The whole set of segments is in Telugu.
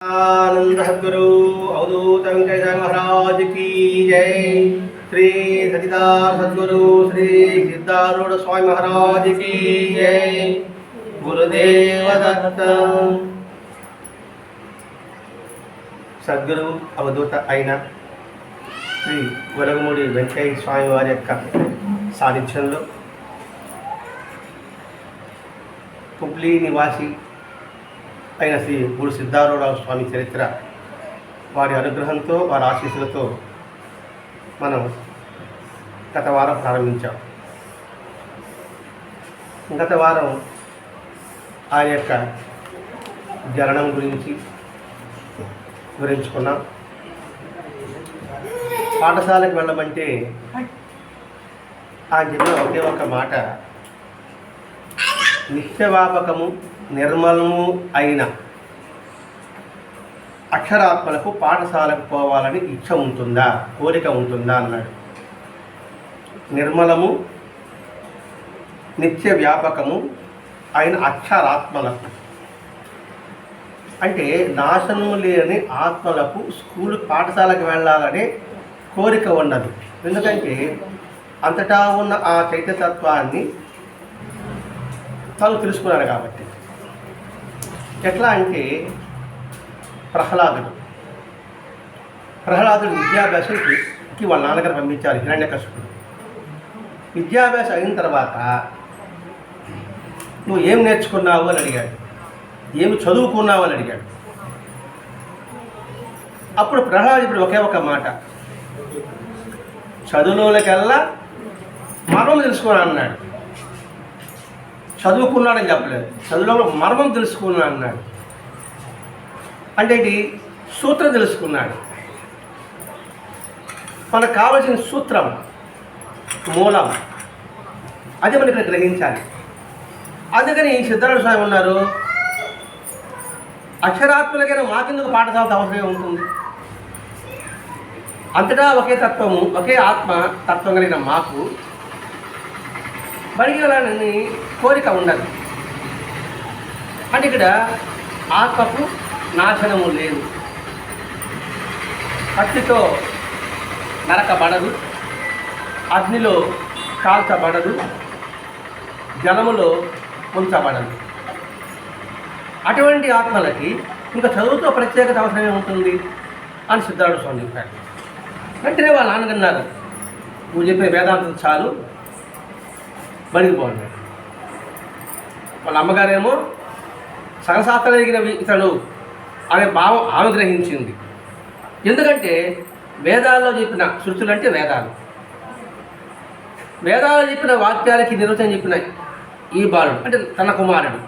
आनंद सदगुरु अवधूत वेंकटेश्वर महाराज की जय श्री सचिदार सदगुरु श्री सिद्धारूढ़ स्वामी महाराज की जय गुरुदेव दत्त సద్గురు అవధూత అయిన శ్రీ గొలగమూడి వెంకయ్య స్వామి వారి యొక్క సాన్నిధ్యంలో హుబ్లీ నివాసి అయిన శ్రీ గురు సిద్ధారూఢ స్వామి చరిత్ర వారి అనుగ్రహంతో వారి ఆశీస్సులతో మనం గత వారం ప్రారంభించాం. గత వారం ఆ యొక్క జరణం గురించి వివరించుకున్నాం. పాఠశాలకు వెళ్ళమంటే ఆ చెప్పిన ఒకే ఒక మాట నిత్యవాపకము నిర్మలము అయిన అక్షరాత్మలకు పాఠశాలకు పోవాలని ఇచ్చ ఉంటుందా కోరిక ఉంటుందా అన్నాడు. నిర్మలము నిత్య వ్యాపకము అయిన అక్షరాత్మలకు. అంటే నాశనము లేని ఆత్మలకు స్కూల్ పాఠశాలకు వెళ్ళాలనే కోరిక ఉన్నది. ఎందుకంటే అంతటా ఉన్న ఆ చైతన్యతత్వాన్ని తను తెలుసుకున్నారు కాబట్టి. ఎట్లా అంటే ప్రహ్లాదుడు. ప్రహ్లాదుడు విద్యాభ్యాసంకి వాళ్ళ నాన్నగారు పంపించారు హిరణ్యకశిపుడు విద్యాభ్యాసం అయిన తర్వాత నువ్వు ఏం నేర్చుకున్నావు? అని అడిగాడు. ఏమి చదువుకున్నావు? అని అడిగాడు. అప్పుడు ప్రహ్లాదుడు ఒకే ఒక మాట. చదువులోకెల్లా మర్మం తెలుసుకున్నా అన్నాడు. చదువుకున్నాడని చెప్పలేదు. చదువులో మర్మం తెలుసుకున్నా అన్నాడు అంటే ఇది సూత్రం తెలుసుకున్నాడు. మనకు కావలసిన సూత్రం మూలం. అది మనం ఇక్కడ గ్రహించాలి. అందుకని సిద్ధార్థ స్వామి ఉన్నారు. అక్షరాత్మలకైనా మాకెందుకు పాఠశాల అవసరం ఉంటుంది? అంతటా ఒకే తత్వము ఒకే ఆత్మ తత్వం కలిగిన మాకు. బడికి కోరిక ఉండదు. అంటే ఇక్కడ ఆత్మకు నాశనము లేదు. కత్తితో నరకబడదు. అగ్నిలో కాల్చబడదు. జలములో ఉంచబడదు. అటువంటి ఆత్మలకి ఇంకా చదువుతో ప్రత్యేకత అవసరమే ఉంటుంది అని సిద్ధార్థ స్వామి చెప్పారు. వెంటనే వాళ్ళ నాన్నగన్నారు నువ్వు చెప్పే వేదాంతం చాలు. బడికి బాగున్నాడు వాళ్ళ అమ్మగారేమో సగశాస్త్రగిన ఇతడు అనే భావం ఆమె గ్రహించింది ఎందుకంటే వేదాల్లో చెప్పిన శృతులు అంటే వేదాలు. వేదాలు చెప్పిన వాక్యాలకి నిర్వచనం చెప్పిన ఈ బాలుడు అంటే తన కుమారుడు.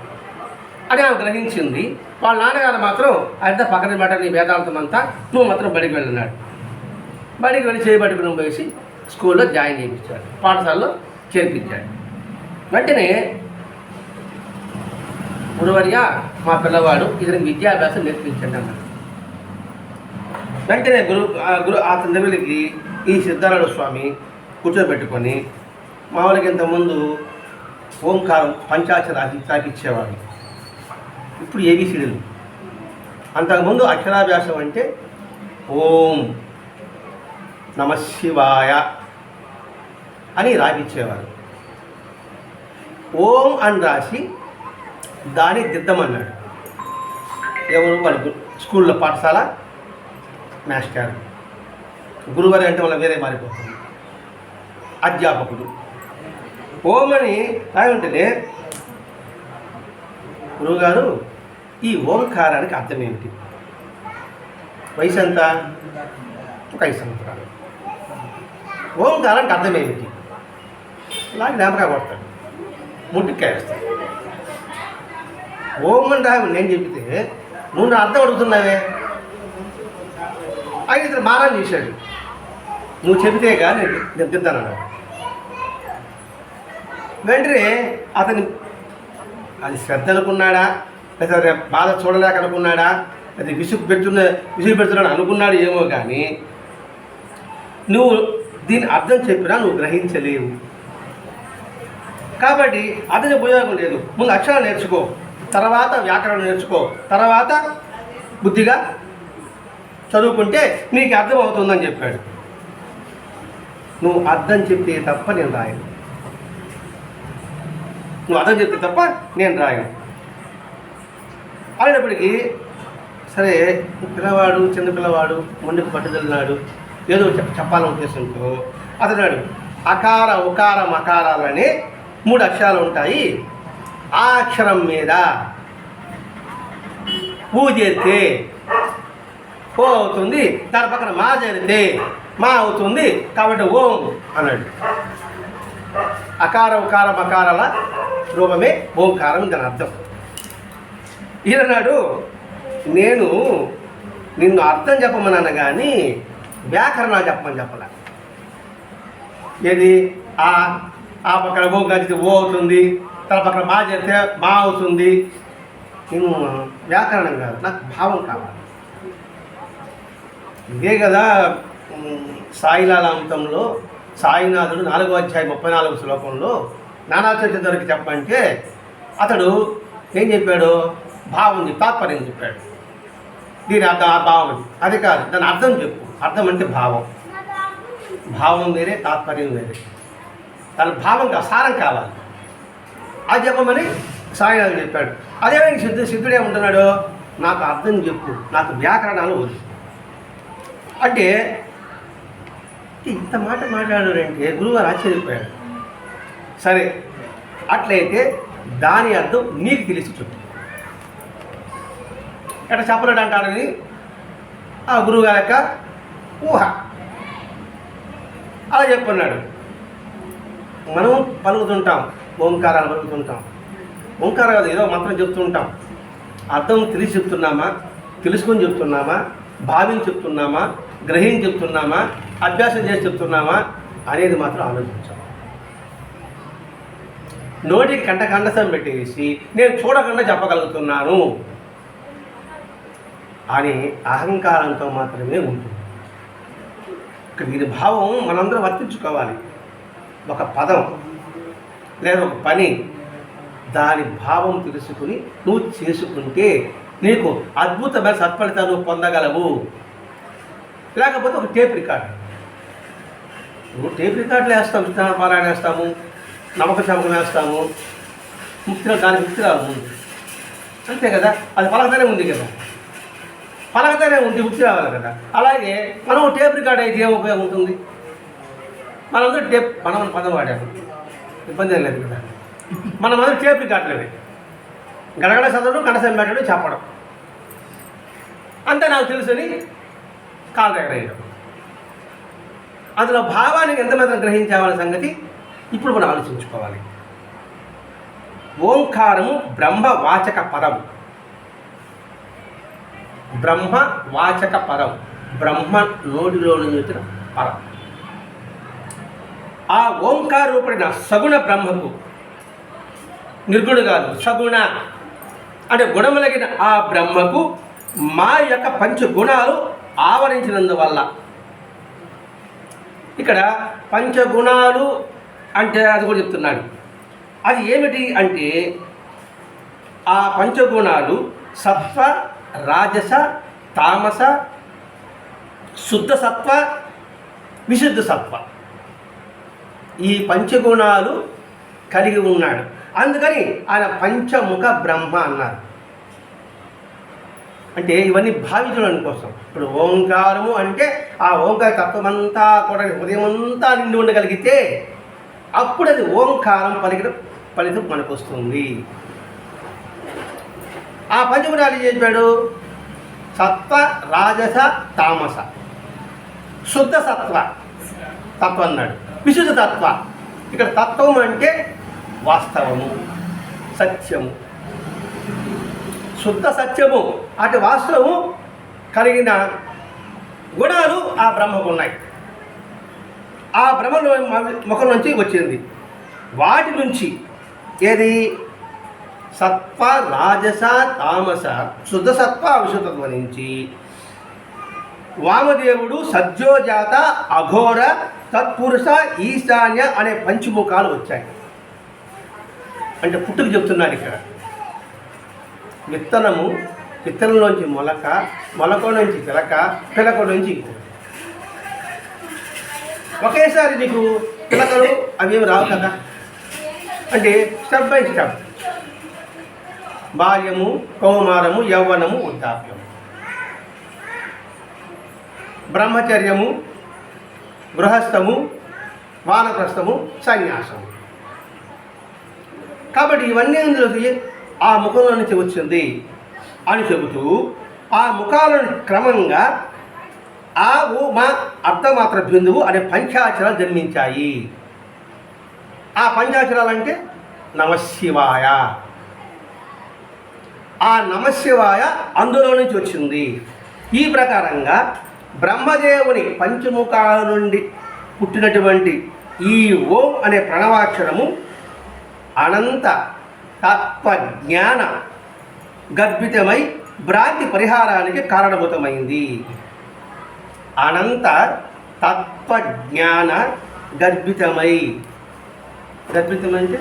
అని ఆమె గ్రహించింది వాళ్ళ నాన్నగారు మాత్రం ఆయన పక్కన మాట నీ వేదాంతం అంతా నువ్వు మాత్రం బడికి వెళ్ళినాడు. బడికి వెళ్ళి చేయబట్టుకుని పోసి స్కూల్లో జాయిన్ చేయించాడు పాఠశాలలో చేర్పించాడు. వెంటనే గురువర్య మా పిల్లవాడు ఇతనికి విద్యాభ్యాసం నేర్పించండి అన్నాడు. వెంటనే గురు గురు ఆ తండ్రికి ఈ సిద్ధారాయణ స్వామి కూర్చోబెట్టుకొని మామూలుగా ఇంతకుముందు ఓంకారం పంచాక్షరాసి తాకిచ్చేవాడు. ఇప్పుడు ఏబిసిడీలు. అంతకుముందు అక్షరాభ్యాసం అంటే ఓం నమ శివాయ అని రాగిచ్చేవారు ఓం అని రాసి దాన్ని దిద్దమన్నాడు. ఎవరు వాళ్ళు స్కూల్లో పాఠశాల మాస్టర్ గురువారి అంటే వాళ్ళ వేరే మారిపోతుంది. అధ్యాపకుడు. ఓమని అని ఉంటేనే గురువుగారు ఈ ఓంకారానికి అర్థం ఏమిటి వయసు ఎంత ఒక ఐదు సంవత్సరాలు. ఓంకారానికి అర్థం ఏమిటి? ఇలా జ్ఞాపక కొడతాడు. ముట్టికాయ వేస్తాడు నేను చెబితే నువ్వు నా అర్థం అడుగుతున్నావే ఆయన ఇతను మారాన్ని చేశాడు నువ్వు చెబితే కానీ నేను తిద్దానన్నాడు వెంటనే అతని అది శ్రద్ధ అనుకున్నాడా? లేదా బాధ చూడలేక అనుకున్నాడా? అది విసుగు పెడుతున్న విసుగు పెడుతున్నాడు అనుకున్నాడు ఏమో కానీ నువ్వు దీని అర్థం చెప్పినా నువ్వు గ్రహించలేవు. కాబట్టి అతని ఉపయోగం లేదు. ముందు అక్షరాలు నేర్చుకో. తర్వాత వ్యాకరణం నేర్చుకో. తర్వాత బుద్ధిగా చదువుకుంటే నీకు అర్థం అవుతుందని చెప్పాడు. నువ్వు అర్థం చెప్తే తప్ప నేను రాయను. నువ్వు అర్థం చెప్తే తప్ప నేను రాయను. అనేటప్పటికీ సరే పిల్లవాడు చిన్న పిల్లవాడు మొండికి ఏదో చెప్ చెప్పాలని ఉద్దేశంతో అతడాడు అకార ఉకార మకారాలనే మూడు అక్షరాలు ఉంటాయి. ఆ అక్షరం మీద ఊ చేరితే ఓ అవుతుంది దాని పక్కన మా చేరితే మా అవుతుంది కాబట్టి ఓం అన్నాడు. అకార ఉకార మకారాల రూపమే ఓంకారం దాని అర్థం. ఈయనన్నాడు నేను నిన్ను అర్థం చెప్పమన్నాను కానీ వ్యాకరణాలు చెప్పమని చెప్పలే. ఏది? ఆ ఆ పక్కన ఓం కలిసి ఓ అవుతుంది. తన పక్కన మా చేస్తే మా అవుతుంది. నేను వ్యాకరణం కాదు నాకు భావం కావాలి. ఇదే కదా సాయిలాలాంతంలో సాయినాథుడు నాలుగో అధ్యాయం ముప్పై నాలుగు శ్లోకంలో నానా చరిత్రకి చెప్పంటే అతడు ఏం చెప్పాడు? భావం తాత్పర్యం చెప్పాడు. దీని అర్థం ఆ భావం అది. కాదు దాని అర్థం చెప్పు. అర్థం అంటే భావం. భావం వేరే తాత్పర్యం వేరే. దాని భావం కా సారం కావాలి. అది చెప్పమని సాయినాథ్ చెప్పాడు. అదే సిద్ధు సిద్ధుడు ఏమంటున్నాడు నాకు అర్థం చెప్పు. నాకు వ్యాకరణాలు వద్దు. అంటే ఇంత మాట మాట్లాడారంటే గురువు ఆశ్చర్యపోయాడు సరే అట్లయితే దాని అర్థం నీకు తెలిసి చెప్పు. ఎట్లా చెప్పలేడు అంటాడని ఆ గురువుగారి యొక్క ఊహ. అలా చెప్పున్నాడు. మనం పలుకుతుంటాం. ఓంకారాలు పలుకుతుంటాం ఓంకారం కాదు ఏదో మంత్రం చెప్తుంటాం అర్థం తెలిసి చెప్తున్నామా? తెలుసుకొని చెప్తున్నామా? భావించి చెప్తున్నామా? గ్రహించి చెప్తున్నామా? అభ్యాసం చేసి చెప్తున్నామా? అనేది మాత్రం ఆలోచించాం నోటికి కంట కండసం పెట్టేసి నేను చూడకుండా చెప్పగలుగుతున్నాను. అని అహంకారంతో మాత్రమే ఉంటుంది. ఇక్కడ దీని భావం మనందరం వర్తించుకోవాలి. ఒక పదం. లేదా ఒక పని దాని భావం తెలుసుకుని నువ్వు చేసుకుంటే నీకు అద్భుతమైన సత్ఫలితాలు పొందగలవు. లేకపోతే ఒక టేప్ రికార్డ్. నువ్వు టేప్ రికార్డులు వేస్తాం విత్తనాలు పారాయణ వేస్తాము నమ్మక చమకం వేస్తాము ముఖ్యంగా దానికి ముక్తి రాదు ముందు అంతే కదా? అది పలకతనే ఉంది కదా? పలకతనే ఉంది ముక్తి రావాలి కదా? అలాగే మనం టేప్ రికార్డ్ అయితే ఏం ఉపయోగం ఉంటుంది? మనందరూ టేప్ మనం పదం వాడాము. ఇబ్బంది ఏం లేదు కదా. మనం అందరూ టేప్ రికార్డులే గడగడ చదవడం కనసం పెట్టడం చెప్పడం అంతే నాకు తెలుసుని కాలు దగ్గర అందులో భావానికి ఎంత మాత్రం గ్రహించాలనే సంగతి ఇప్పుడు మనం ఆలోచించుకోవాలి. ఓంకారము బ్రహ్మ వాచక పదం. బ్రహ్మ వాచక పదం. బ్రహ్మ నోటిలో నుంచి వచ్చిన పదం. ఆ ఓంకారూపుడైన సగుణ బ్రహ్మకు నిర్గుణ కాదు సగుణ. అంటే గుణములగిన ఆ బ్రహ్మకు మా యొక్క పంచగుణాలు ఆవరించినందువల్ల. ఇక్కడ పంచగుణాలు అంటే అది కూడా చెప్తున్నాడు. అది ఏమిటి అంటే ఆ పంచగుణాలు సత్వ రాజస తామస శుద్ధ సత్వ విశుద్ధ సత్వ. ఈ పంచగుణాలు కలిగి ఉన్నాడు. అందుకని ఆయన పంచముఖ బ్రహ్మ అన్నారు. అంటే ఇవన్నీ భావించడం కోసం. ఇప్పుడు ఓంకారము అంటే ఆ ఓంకార తత్వమంతా కూడా ఉదయం అంతా నిండి ఉండగలిగితే అప్పుడు అది ఓంకారం పలికిన ఫలితం మనకు వస్తుంది ఆ పంచగుణాలు ఏం చెప్పాడు? సత్వ రాజస తామస. శుద్ధ సత్వ. తత్వ అన్నాడు. విశుద్ధ తత్వ. ఇక్కడ తత్వం అంటే వాస్తవము సత్యము. శుద్ధ సత్యము అటు వాస్తవము కలిగిన గుణాలు ఆ బ్రహ్మకు ఉన్నాయి. ఆ బ్రహ్మలో ముఖం నుంచి వచ్చింది. వాటి నుంచి ఏది? సత్వ రాజస తామస శుద్ధ సత్వ అవిశుద్ధత్వ నుంచి. వామదేవుడు సజ్జోజాత అఘోర తత్పురుష ఈశాన్య అనే పంచముఖాలు వచ్చాయి. అంటే పుట్టుకు చెప్తున్నాడు ఇక్కడ. విత్తనము విత్తనంలోంచి మొలక మొలక నుంచి పిలక పిలక నుంచి ఒకేసారి నీకు పిలకలు అవేమి రావు కదా? అంటే స్టెప్ బై స్టెప్. బాల్యము కౌమారము యవ్వనము వృద్ధాప్యము. బ్రహ్మచర్యము గృహస్థము వానప్రస్థము సన్యాసము. కాబట్టి ఇవన్నీ అందులోకి ఆ ముఖంలో నుంచి వచ్చింది అని చెబుతూ ఆ ముఖాలను క్రమంగా ఆ ఓ మా అర్ధమాత్ర బిందువు అనే పంచాక్షరాలు జన్మించాయి. ఆ పంచాక్షరాలు అంటే నమశివాయ. ఆ నమశివాయ అందులో నుంచి వచ్చింది. ఈ ప్రకారంగా బ్రహ్మదేవుని పంచముఖాల నుండి పుట్టినటువంటి ఈ ఓం అనే ప్రణవాక్షరము అనంత తత్వజ్ఞాన గర్భితమై భ్రాంతి పరిహారానికి కారణభూతమైంది. అనంత తత్వజ్ఞాన గర్భితమై. గర్భితం అంటే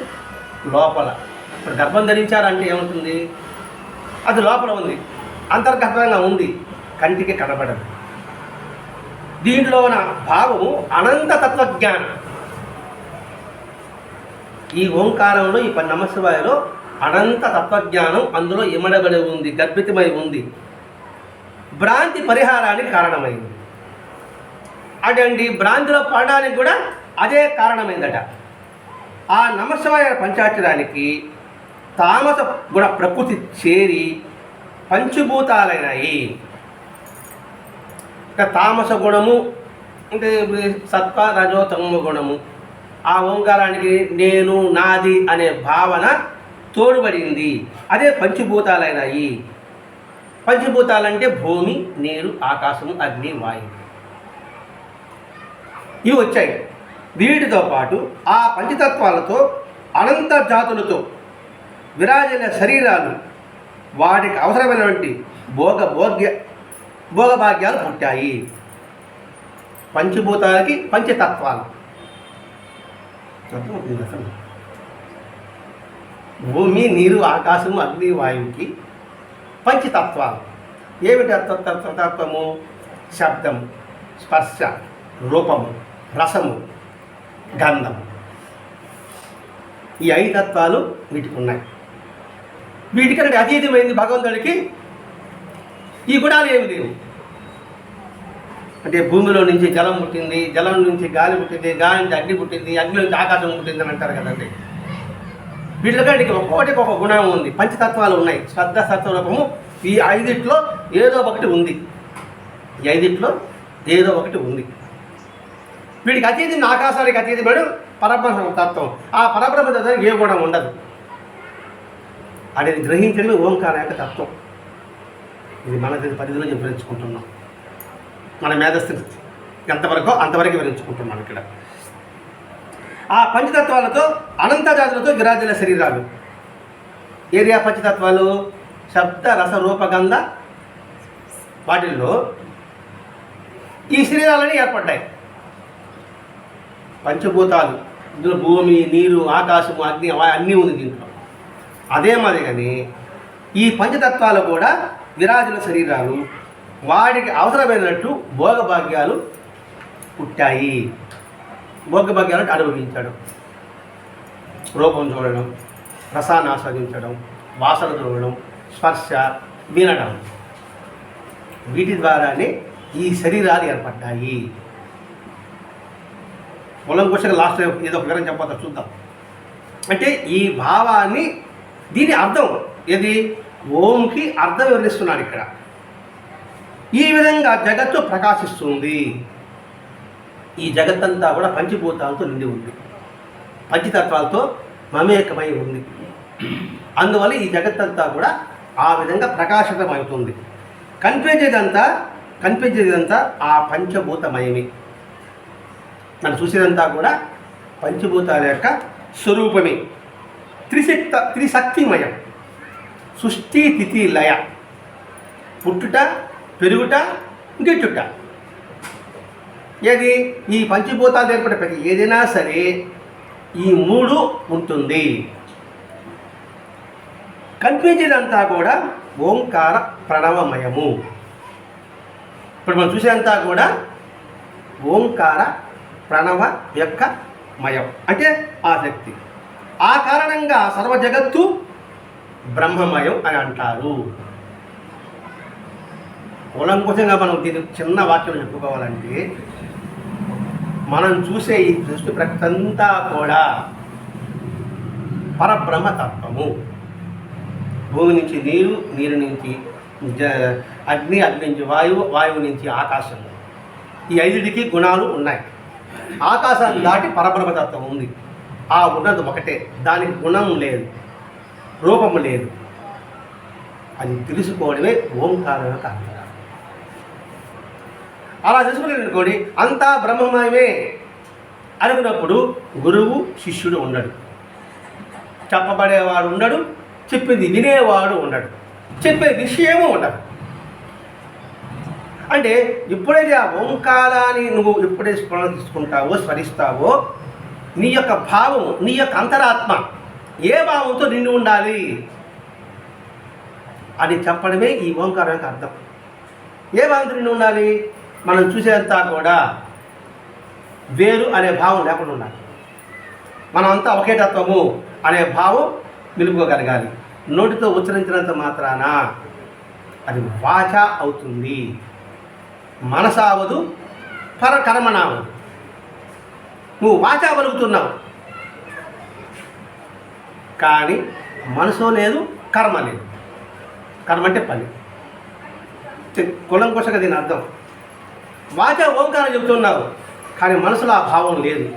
లోపల. ఇప్పుడు గర్భం ధరించారంటే ఏమవుతుంది? అది లోపల ఉంది. అంతర్గతంగా ఉంది. కంటికి కనబడదు. దీనిలోన భావము అనంత తత్వజ్ఞానం. ఈ ఓంకారంలో ఈ నమశివాయలో అనంత తత్వజ్ఞానం అందులో ఇమడబడి ఉంది గర్భితమై ఉంది. భ్రాంతి పరిహారానికి కారణమైంది. అడండి భ్రాంతిలో పడడానికి కూడా అదే కారణమైందట. ఆ నమశివాయ పంచాక్షరానికి తామస గుణ ప్రకృతి చేరి పంచభూతాలైనాయి. తామస గుణము అంటే సత్వ రజో తమ గుణము. ఆ ఓంకారానికి నేను నాది అనే భావన తోడుబడింది అదే పంచభూతాలైనాయి. పంచభూతాలంటే భూమి నీరు ఆకాశము అగ్ని వాయువు ఇవి వచ్చాయి. వీటితో పాటు ఆ పంచతత్వాలతో అనంత జాతులతో విరాజైన శరీరాలు వాటికి అవసరమైనటువంటి భోగ భోగ్య భోగభాగ్యాలు పుట్టాయి. పంచభూతాలకి పంచతత్వాలు. అర్థమవుతుంది అసలు. భూమి నీరు ఆకాశం అగ్ని వాయువుకి పంచతత్వాలు. ఏమిటి తత్వ- తత్వము? శబ్దము స్పర్శ రూపము రసము గంధం. ఈ ఐదు తత్వాలు వీటికి ఉన్నాయి. వీటికంటే అతీతమైంది భగవంతుడికి ఈ గుణాలు ఏమి లేవు. అంటే భూమిలో నుంచి జలం పుట్టింది జలం నుంచి గాలి పుట్టింది గాలి నుంచి అగ్ని పుట్టింది అగ్ని నుంచి ఆకాశం పుట్టింది అని అంటారు కదండి. వీటికంటే ఒక్కొక్కటికి ఒక గుణం ఉంది పంచతత్వాలు ఉన్నాయి. శ్రద్ధ సత్వరూపము ఈ ఐదిట్లో ఏదో ఒకటి ఉంది. ఈ ఐదిట్లో ఏదో ఒకటి ఉంది. వీడికి అతీతి ఆకాశానికి అతీతమైన పరబ్రహ్మ తత్వం. ఆ పరబ్రహ్మ తత్వం ఏ గుణం ఉండదు. అనేది గ్రహించడమే ఓంకార యొక్క తత్వం. ఇది మన పరిధిలో వివరించుకుంటున్నాం మన మేధస్థితి ఎంతవరకు అంతవరకు వివరించుకుంటున్నాం ఇక్కడ. ఆ పంచతత్వాలతో అనంత జాతులతో శరీరాలు. ఏరియా పంచతత్వాలు శబ్ద రస రూపగంధ వాటిల్లో ఈ శరీరాలని ఏర్పడ్డాయి. పంచభూతాలు ఇందులో భూమి నీరు ఆకాశము అగ్ని అన్నీ ఉంది దీంట్లో. అదే మాదిరిగాని ఈ పంచతత్వాలు కూడా విరాజుల శరీరాలు. వాడికి అవసరమైనట్టు భోగభాగ్యాలు పుట్టాయి. భోగభాగ్యాలు అంటే అనుభవించడం. రూపం చూడడం రసాన్ని ఆస్వాదించడం వాసన చూడడం స్పర్శ వినడం. వీటి ద్వారానే ఈ శరీరాలు ఏర్పడ్డాయి. కులంకుశగా లాస్ట్ ఏదో ఒక వివరం చెప్పొచ్చు చూద్దాం. అంటే ఈ భావాన్ని దీని అర్థం ఏది? ఓంకి అర్థం వివరిస్తున్నాడు ఇక్కడ. ఈ విధంగా జగత్తు ప్రకాశిస్తుంది. ఈ జగత్తంతా కూడా పంచభూతాలతో నిండి ఉంది. పంచతత్వాలతో మమేకమై ఉంది. అందువల్ల ఈ జగత్తంతా కూడా ఆ విధంగా ప్రకాశితమవుతుంది. కనిపించేదంతా కనిపించేదంతా ఆ పంచభూతమయమే. మనం చూసేదంతా కూడా పంచభూతాల యొక్క స్వరూపమే. త్రిశక్త త్రిశక్తిమయం. సృష్టి తిథి లయ. పుట్టుట పెరుగుట గిట్టుట. ఏది? ఈ పంచభూతాలు ఏర్పడే ప్రతి ఏదైనా సరే ఈ మూడు ఉంటుంది. కనిపించేదంతా కూడా ఓంకార ప్రణవమయము. ఇప్పుడు మనం చూసేదంతా కూడా ఓంకార ప్రణవ యొక్క మయం. అంటే ఆ శక్తి. ఆ కారణంగా సర్వ జగత్తు బ్రహ్మమయం అని అంటారు. కూలంకుశంగా మనం దీని చిన్న వాక్యం చెప్పుకోవాలంటే మనం చూసే ఈ దృష్టి ప్రక్తంతా కూడా పరబ్రహ్మతత్వము. భూమి నుంచి నీరు నీరు నుంచి జ అగ్ని అగ్ని నుంచి వాయువు వాయువు నుంచి ఆకాశం ఈ ఐదుడికి గుణాలు ఉన్నాయి. ఆకాశాన్ని దాటి పరబ్రహ్మతత్వం ఉంది. ఆ ఉన్నది ఒకటే. దానికి గుణం లేదు. రూపం లేదు. అది తెలుసుకోవడమే ఓంకారం యొక్క అర్థం అలా తెలుసుకునేటనుకోండి అంతా బ్రహ్మమయమే అనుకున్నప్పుడు గురువు శిష్యుడు ఉండడు. చెప్పబడేవాడు ఉండడు చెప్పింది వినేవాడు ఉండడు చెప్పే విషయము ఉండదు. అంటే ఎప్పుడైతే ఆ ఓంకారాన్ని నువ్వు ఎప్పుడైతే స్మరణ తీసుకుంటావో స్మరిస్తావో నీ యొక్క భావం నీ యొక్క అంతరాత్మ ఏ భావంతో నిండి ఉండాలి అని చెప్పడమే ఈ ఓంకారం యొక్క అర్థం. ఏ భావంతో నిండి ఉండాలి? మనం చూసేంతా కూడా వేరు అనే భావం లేకుండా ఉండాలి. మనమంతా ఒకేటత్వము అనే భావం నిలుపుకోగలగాలి నోటితో ఉచ్చరించినంత మాత్రాన అది వాచ అవుతుంది. మనసావదు పర కర్మనావదు నువ్వు వాచ పలుకుతున్నావు. కానీ మనసు లేదు కర్మ లేదు. కర్మ అంటే పని. తి- కులం కొసక దీని అర్థం. వాచ ఓంకారం చెబుతున్నావు. కానీ మనసులో ఆ భావం లేదు.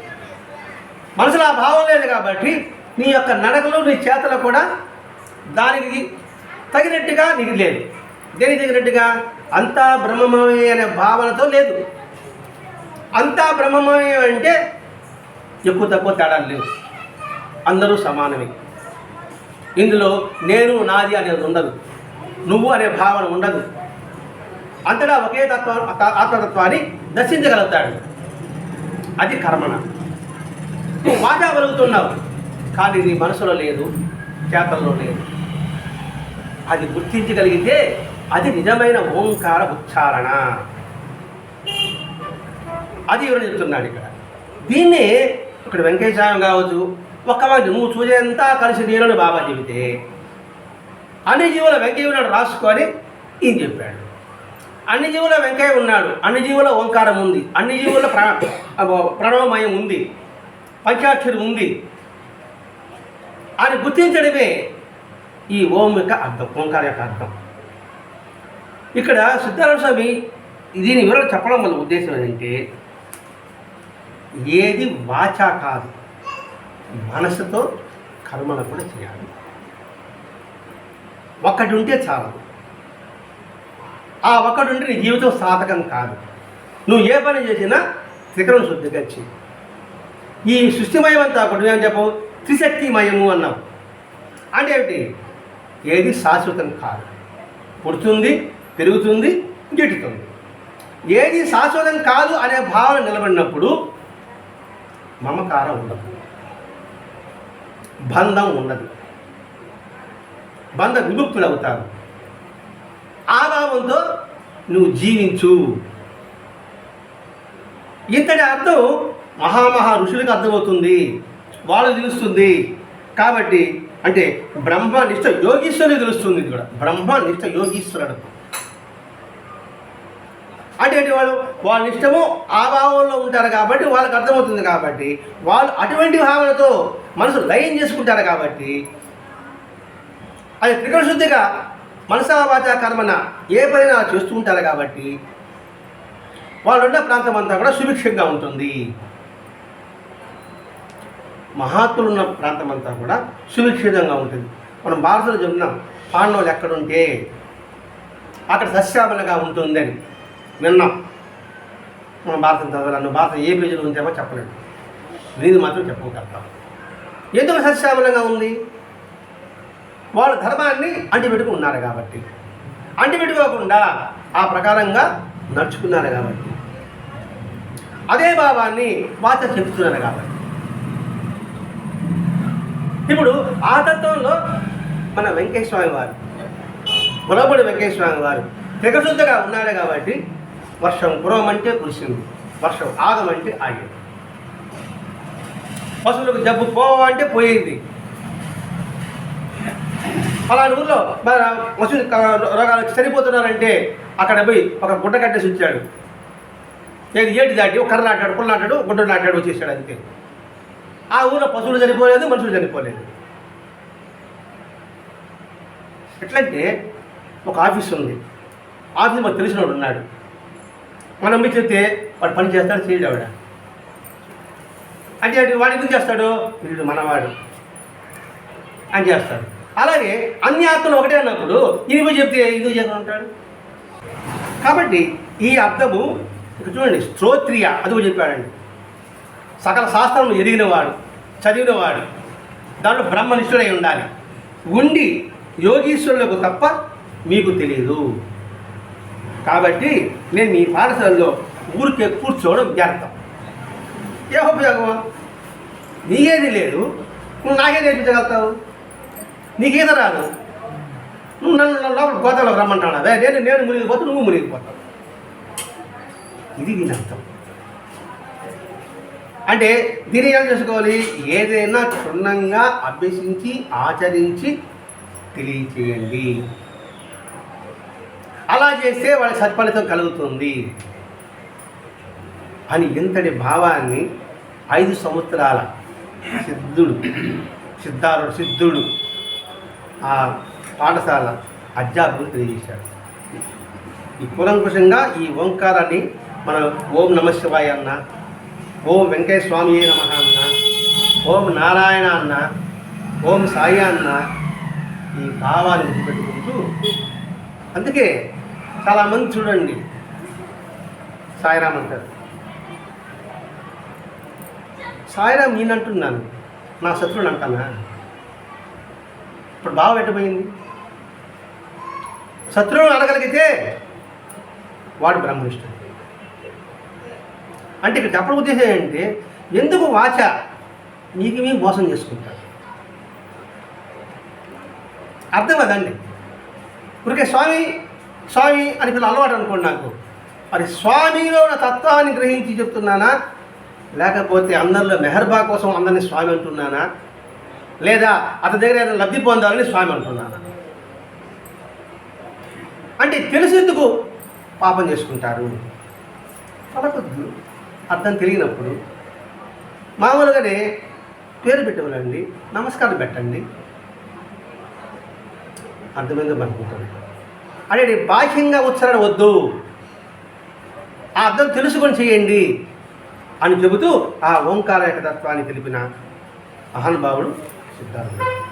మనసులో ఆ భావం లేదు కాబట్టి నీ యొక్క నడకలు నీ చేతలు కూడా దానికి తగినట్టుగా నీకు లేదు. దేనికి తగినట్టుగా? అంతా బ్రహ్మమయమే అనే భావనతో లేదు. అంతా బ్రహ్మమయమే అంటే ఎక్కువ తక్కువ తేడాలు లేవు. అందరూ సమానమే. ఇందులో నేను నాది అనేది ఉండదు. నువ్వు అనే భావన ఉండదు. అంతటా ఒకే తత్వ ఆత్మతత్వాన్ని దర్శించగలుగుతాడు అది కర్మణ నువ్వు మాట్లాడగలుగుతున్నావు కానీ నీ మనసులో లేదు చేతల్లో లేదు. అది గుర్తించగలిగితే అది నిజమైన ఓంకార ఉచ్చారణ. అది ఎవరు చెప్తున్నాడు ఇక్కడ. దీన్ని ఇక్కడ వెంకటేశ్వరం కావచ్చు ఒక్క వాటి నువ్వు చూసేంతా కలిసి నీళ్ళని బాబా చెబితే అన్ని జీవుల వెంకయ్య ఉన్నాడు రాసుకొని ఈయన చెప్పాడు. అన్ని జీవుల వెంకయ్య ఉన్నాడు. అన్ని జీవుల ఓంకారం ఉంది. అన్ని జీవుల ప్ర ప్రణవమయం ఉంది. పంచాక్షరి ఉంది. అని గుర్తించడమే ఈ ఓం యొక్క అర్థం ఓంకార యొక్క అర్థం. ఇక్కడ సిద్ధారామ స్వామి దీని వివరణ చెప్పడం వల్ల ఉద్దేశం ఏంటంటే ఏది వాచా కాదు. మనసుతో కర్మలు కూడా చేయాలి. ఒక్కటి ఉంటే చాలు ఆ ఒక్కడుంటే నీ జీవితం సాధకం కాదు. నువ్వు ఏ పని చేసినా త్రికరణ శుద్ధిగా వచ్చి ఈ సృష్టిమయం అంతా కూడా చెప్పవు? త్రిశక్తిమయము అన్నావు. అంటే ఏమిటి? ఏది శాశ్వతం కాదు. పుడుతుంది పెరుగుతుంది గిట్టుతుంది ఏది శాశ్వతం కాదు అనే భావన నిలబడినప్పుడు మమకారం ఉండదు. బంధం ఉండదు. బంధ విముక్తులు అవుతారు ఆ భావంతో నువ్వు జీవించు. ఇంతటి అర్థం మహామహా ఋషులకు అర్థమవుతుంది. వాళ్ళు తెలుస్తుంది. కాబట్టి అంటే బ్రహ్మనిష్ట యోగీశ్వరుడు తెలుస్తుంది ఇది కూడా. బ్రహ్మనిష్ట యోగీశ్వరుడు. అంటే వాళ్ళు వాళ్ళ ఇష్టము ఆ భావంలో ఉంటారు కాబట్టి వాళ్ళకి అర్థమవుతుంది కాబట్టి వాళ్ళు అటువంటి భావనతో మనసు లయం చేసుకుంటారు కాబట్టి అది త్రికరణ శుద్ధిగా మనసా వాచ కర్మన ఏ పైన చేస్తూ ఉంటారు కాబట్టి వాళ్ళు ఉన్న ప్రాంతం అంతా కూడా సుభిక్షంగా ఉంటుంది. మహాత్ములు ఉన్న ప్రాంతం అంతా కూడా సుభిక్షితంగా ఉంటుంది. మనం భారతలో చెప్తున్నాం పాండవులు ఎక్కడుంటే అక్కడ సస్యామలుగా ఉంటుందని విన్నాం. మనం భారతం చదవాలను భారతం ఏ పేజీలో ఉంచామో చెప్పలేదు దీన్ని మాత్రం చెప్పగలుగుతాం ఎందుకు సస్యామలంగా ఉంది? వాళ్ళ ధర్మాన్ని అంటిపెట్టుకు ఉన్నారు కాబట్టి. అంటిపెట్టుకోకుండా ఆ ప్రకారంగా నడుచుకున్నారు కాబట్టి. అదే భావాన్ని వాచ చెప్తున్నారు కాబట్టి. ఇప్పుడు ఆ తత్వంలో మన వెంకటేశ్వర వారు గురబడి వెంకటేశ్వర వారు తెగశుద్ధగా ఉన్నాడు కాబట్టి వర్షం కురవమంటే కురిసింది వర్షం ఆగమంటే ఆగింది. పశువులకు జబ్బు పోవంటే పోయింది. ఫలాని ఊళ్ళో మరి రోగాలు చనిపోతున్నారంటే అక్కడ పోయి ఒక గుడ్డ కట్టేసి వచ్చాడు ఏది ఏటి దాటి ఒక కర్ర నాటాడు పుల్ల నాటాడు గుడ్డ నాటాడు వచ్చేసాడు అంతే. ఆ ఊళ్ళో పశువులు చనిపోలేదు మనుషులు చనిపోలేదు. ఎట్లంటే ఒక ఆఫీస్ ఉంది. ఆఫీస్ మాకు తెలిసినోడు ఉన్నాడు. మనం పోయి చెప్తే వాడు పని చేస్తాడు చేయడు ఆవిడ. అంటే వాడు ఎందుకు చేస్తాడు? వీడు మనవాడు. అని చేస్తాడు. అలాగే అన్ని ఆత్మలు ఒకటే అన్నప్పుడు ఈయన చెప్తే ఇందుకు చేస్తూ ఉంటాడు కాబట్టి ఈ అర్థము ఇక్కడ చూడండి శ్రోత్రియ అది చెప్పాడండి. సకల శాస్త్రం ఎదిగినవాడు చదివినవాడు దాంట్లో బ్రహ్మనిష్ఠుడై ఉండాలి. ఉండి యోగీశ్వరులకు తప్ప మీకు తెలియదు కాబట్టి నేను మీ పాఠశాలలో ఊరికే కూర్చోవడం వ్యర్థం. ఏ ఉపయోగం నీకేది లేదు నువ్వు నాకే నేర్పించగలుగుతావు? నీకేదో రాదు? నువ్వు నన్ను నన్ను లోపల గోదావరికి రమ్మంటాడు? అదే నేను నేను మునిగిపోతే నువ్వు మునిగిపోతావు ఇది దీని అర్థం. అంటే దీన్ని ఏం చేసుకోవాలి? ఏదైనా క్షుణ్ణంగా అభ్యసించి ఆచరించి తెలియచేయండి. అలా చేస్తే వాళ్ళకి సత్ఫలితం కలుగుతుంది. అని ఇంతటి భావాన్ని ఐదు సంవత్సరాల సిద్ధుడు సిద్ధారుడు సిద్ధుడు ఆ పాఠశాల అధ్యాపకులు తెలియజేశారు. ఈ కూలంకుషంగా ఈ ఓంకారాన్ని మనం ఓం నమ శివాయ అన్న ఓం వెంకయ్య స్వామి నమ అన్న ఓం నారాయణ అన్న ఓం సాయి అన్న ఈ భావాన్ని గుర్తుపెట్టుకుంటూ అందుకే చాలామంది చూడండి. సాయిరామ్ అంటారు. సాయిరామ్ నేను అంటున్నాను నా శత్రువుని అంటానా? ఇప్పుడు బావ ఎట్టపోయింది శత్రువుని అనగలిగితే వాడు బ్రహ్మనిష్ఠుడు. అంటే ఇక్కడ చెప్పడం ఉద్దేశం ఏంటంటే ఎందుకు వాచ మీకు మీ మోసం చేసుకుంటాడు అర్థం కదండి. ఊరికే స్వామి స్వామి అని పిల్లలు అలవాటు అనుకోండి నాకు. మరి స్వామిలో ఉన్న తత్వాన్ని గ్రహించి చెప్తున్నానా? లేకపోతే అందరిలో మెహర్బా కోసం అందరినీ స్వామి అంటున్నానా? లేదా అతని దగ్గర ఏదైనా లబ్ధి పొందాలని స్వామి అంటున్నాను అంటే తెలిసేందుకు పాపం చేసుకుంటారు. పలకొద్దు. అర్థం తెలియనప్పుడు మామూలుగానే పేరు పెట్టవాలండి నమస్కారం పెట్టండి. అర్థమైందో అనుకుంటాను అంటే బాహ్యంగా ఉచ్చారణ వద్దు. ఆ అర్థం తెలుసుకొని చేయండి అని చెబుతూ ఆ ఓంకార ఏకతత్వాన్ని తెలిపిన మహానుభావుడు సిద్ధార్థ